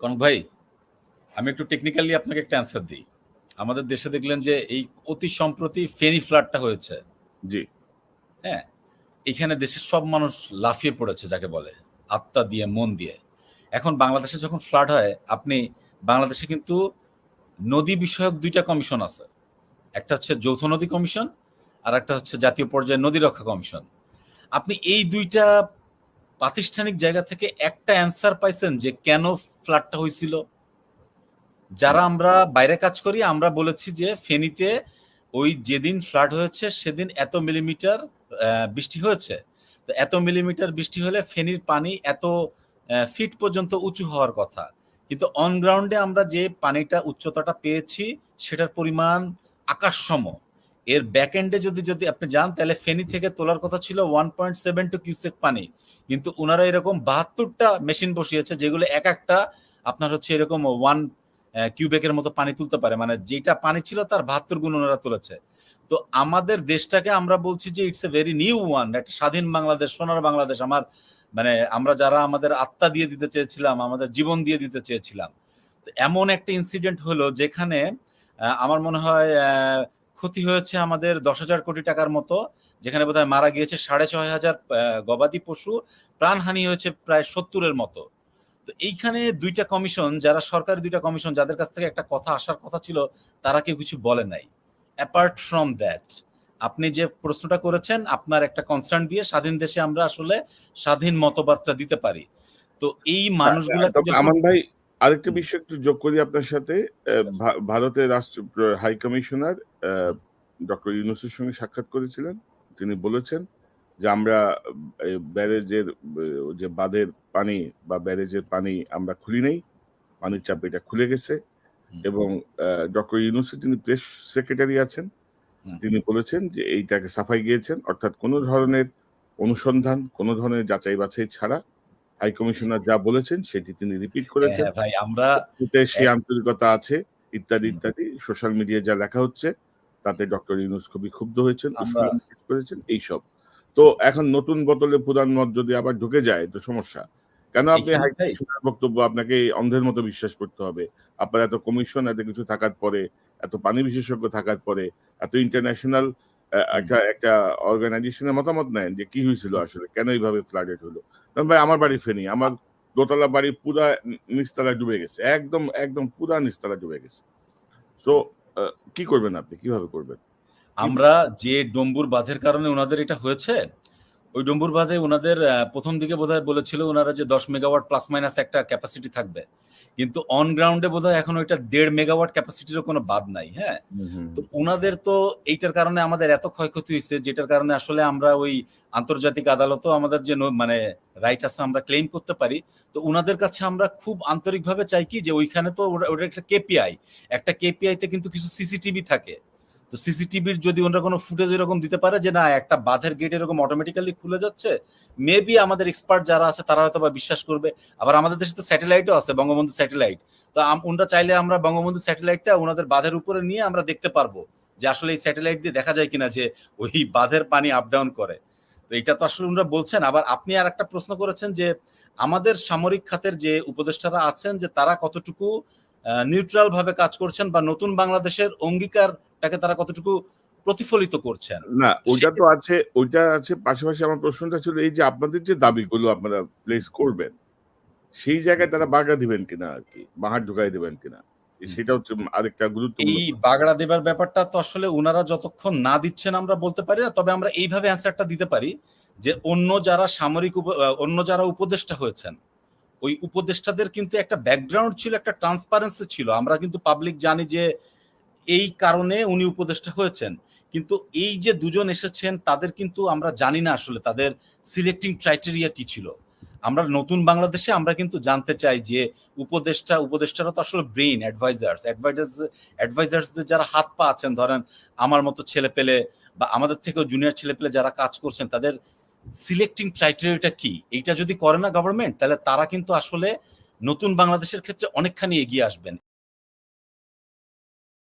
কনক ভাই আমি একটু টেকনিক্যালি আপনাকে একটা অ্যান্সার দিই। আমাদের দেশে দেখলেন যে এই অতি সম্প্রতি ফেনি ফ্লাডটা হয়েছে। জি। হ্যাঁ এখানে দেশের সব মানুষ লাফিয়ে পড়েছে যাকে বলে আত্মা দিয়ে মন দিয়ে। এখন বাংলাদেশে যখন ফ্লাড হয় আপনি বাংলাদেশে কিন্তু নদী বিষয়ক দুইটা কমিশন আছে। একটা হচ্ছে যৌথ নদী কমিশন আর একটা হচ্ছে জাতীয় পর্যায়ে নদী রক্ষা কমিশন আপনি এই দুইটা প্রাতিষ্ঠানিক জায়গা থেকে একটা অ্যান্সার পাইছেন যে কেন ফ্লাডটা হয়েছিল যারা আমরা বাইরে কাজ করি, আমরা বলেছি যে ফেনীতে ওই যেদিন ফ্লাড হয়েছে, সেদিন এত মিলিমিটার বৃষ্টি হয়েছে। তো এত মিলিমিটার বৃষ্টি হলে ফেনীর পানি এত ফিট পর্যন্ত উঁচু হওয়ার কথা। কিন্তু অন গ্রাউন্ডে আমরা যে পানিটা, উচ্চতাটা পেয়েছি, সেটার পরিমাণ আকাশসম। এর ব্যাক এন্ডে যদি যদি আপনি যান, তাহলে ফেনী থেকে তোলার কথা ছিল one point seven two cusec পানি। কিন্তু ওনারা এরকম বাহাত্তরটা মেশিন বসিয়েছে, যেগুলো এক একটা আপনার হচ্ছে এরকম ওয়ান কিউবেকের মতো পানি তুলতে পারে। মানে যেটা পানি ছিল তার বাহাত্তর গুণ ওনারা তুলেছে। তো আমাদের দেশটাকে আমরা বলছি যে it's a very new one একটা স্বাধীন বাংলাদেশ, সোনার বাংলাদেশ। আমার মানে আমরা যারা আমাদের আত্মা দিয়ে দিতে চেয়েছিলাম, আমাদের জীবন দিয়ে দিতে চেয়েছিলাম। এমন একটা ইনসিডেন্ট হলো যেখানে আমার মনে হয় ক্ষতি হয়েছে আমাদের দশ হাজার কোটি টাকার মতো, যেখানে বোধহয় মারা গিয়েছে সাড়ে ছয় হাজার গবাদি পশু। প্রাণহানি হয়েছে প্রায় সত্তরের মতো। তো এইখানে দুইটা কমিশন যারা সরকারি দুইটা কমিশন যাদের কাছ থেকে একটা কথা আসার কথা ছিল তারা কেউ কিছু বলে নাই। অ্যাপার্ট ফ্রম দ্যাট আপনি যে প্রশ্নটা করেছেন আপনার একটা কনসার্ন দিয়ে স্বাধীন দেশে আমরা আসলে স্বাধীন মতবাদটা দিতে পারি। তো এই মানুষগুলো আমান ভাই আরেকটা বিষয় একটু যোগ করি আপনার সাথে। ভারতের রাষ্ট্র হাই কমিশনার ডক্টর ইউনুসের সঙ্গে সাক্ষাৎ করেছিলেন। তিনি বলেছেন যে আমরা ব্যারেজের যে বাঁধের পানি বা ব্যারেজের পানি আমরা খুলি নেই পানির চাপ এটা খুলে গেছে এবং ডক্টর ইউনুসের তিনি প্রেস সেক্রেটারি আছেন তিনি বলেছেন যে এইটাকে সাফাই গিয়েছেন অর্থাৎ কোনো ধরনের অনুসন্ধান কোনো ধরনের যাচাই বাছাই ছাড়া হাই কমিশনার যা বলেছেন সেটি তিনি রিপিট করেছেন। হ্যাঁ ভাই আমরা সেই আন্তরিকতা আছে ইত্যাদি ইত্যাদি সোশ্যাল মিডিয়ায় যা লেখা হচ্ছে তাতে ডক্টর ইউনুস খুবই ক্ষুব্ধ হয়েছেন করেছেন এইসব। তো এখন নতুন বোতলে পুরান মদ যদি আবার ঢুকে যায় তো সমস্যা। কেন আপনি বক্তব্য আপনাকে অন্ধের মতো বিশ্বাস করতে হবে? আপনার এত কমিশন এত কিছু থাকার পরে এত পানি বিশেষজ্ঞ থাকার পরে এত ইন্টারন্যাশনাল একটা একটা অর্গানাইজেশনের মতামত নেন যে কি হয়েছিল আসলে কেন এইভাবে ফ্লাডেড হলো? ভাই আমার বাড়ি ফেনি আমার দোতলা বাড়ি পুরা নিচতলা ডুবে গেছে একদম একদম পুরা নিচতলা ডুবে গেছে। তো কি করবেন আপনি? কীভাবে করবেন? আমরা যে ডম্বুর বাঁধের কারণে ওনাদের এটা হয়েছে ওই ডম্বুর বাঁধে ওনাদের প্রথম দিকে বোধহয় বলেছিল ওনারা যে দশ মেগাওয়াট প্লাস মাইনাস একটা ক্যাপাসিটি থাকবে। কিন্তু অন গ্রাউন্ডে বোধহয় এখন ওইটা দেড় মেগাওয়াট ক্যাপাসিটিরও কোনো বাদ নাই হ্যাঁ? তো ওনাদের তো এইটার কারণে আমাদের এত ক্ষয়ক্ষতি হয়েছে যেটার কারণে আসলে আমরা ওই আন্তর্জাতিক আদালতও আমাদের যে মানে রাইট আছে আমরা ক্লেম করতে পারি। তো ওনাদের কাছে আমরা খুব আন্তরিকভাবে চাই কি যে ওইখানে তো ওটা একটা কেপিআই একটা কেপিআই তে কিন্তু কিছু সিসিটিভি থাকে। তো সিসিটিভির যদি ওনারা কোনো ফুটেজ এরকম দিতে পারে যে না, একটা বাঁধের গেট এরকম অটোমেটিক্যালি খুলে যাচ্ছে মেবি আমাদের এক্সপার্ট যারা আছে তারা হয়তো বা বিশ্বাস করবে। আবার আমাদের দেশে তো স্যাটেলাইটও আছে, বঙ্গবন্ধু স্যাটেলাইট তো ওনারা চাইলে আমরা বঙ্গবন্ধু স্যাটেলাইটটা ওনাদের বাঁধের উপরে নিয়ে আমরা দেখতে পারব যে আসলে এই স্যাটেলাইট দিয়ে দেখা যায় কিনা যে ওই বাঁধের পানি আপ ডাউন করে। তো এটা তো আসলে ওনারা বলছেন। আবার আপনি আর একটা প্রশ্ন করেছেন যে আমাদের সামরিক খাতের যে উপদেষ্টারা আছেন যে তারা কতটুকু নিউট্রাল ভাবে কাজ করছেন বা নতুন বাংলাদেশের অঙ্গীকারটাকে তারা কতটুকু প্রতিফলিত করছেন? না ওইটা তো আছে ওইটা আছে পাশাপাশি আমার প্রশ্নটা ছিল এই যে আপনাদের যে দাবিগুলো আপনারা প্লেস করবেন সেই জায়গায় তারা বাগা দিবেন কিনা আর কি? বাহার ঢুকাই দিবেন কিনা? সেটা হচ্ছে আরেকটা গুরুত্বপূর্ণ এই বাগড়া দেবার ব্যাপারটা তো আসলে ওনারা যতক্ষণ না দিচ্ছেন আমরা বলতে পারি না তবে আমরা এইভাবে অ্যান্সারটা দিতে পারি যে অন্য যারা সামরিক অন্য যারা উপদেষ্টা হয়েছেন ওই উপদেষ্টাদের কিন্তু একটা ব্যাকগ্রাউন্ড ছিল একটা ট্রান্সপারেন্সি ছিল। আমরা কিন্তু পাবলিক জানি যে এই কারণে উনি উপদেষ্টা হয়েছেন। কিন্তু এই যে দুজন এসেছেন, তাদের কিন্তু আমরা জানি না আসলে তাদের সিলেক্টিং ক্রাইটেরিয়া কি ছিল। আমরা নতুন বাংলাদেশে আমরা কিন্তু জানতে চাই যে উপদেষ্টা, উপদেষ্টারা তো আসলে ব্রেইন অ্যাডভাইজার্স অ্যাডভাইজার্স অ্যাডভাইজার্সদের যারা হাত পা আছেন, ধরেন আমার মতো ছেলে পেলে বা আমাদের থেকেও জুনিয়র ছেলে পেলে যারা কাজ করছেন, তাদের সিলেক্টিং ক্রাইটেরিয়াটা কি? এইটা যদি করে না গভর্নমেন্ট তাহলে তারা কিন্তু আসলে নতুন বাংলাদেশের ক্ষেত্রে অনেকখানি এগিয়ে আসবেন।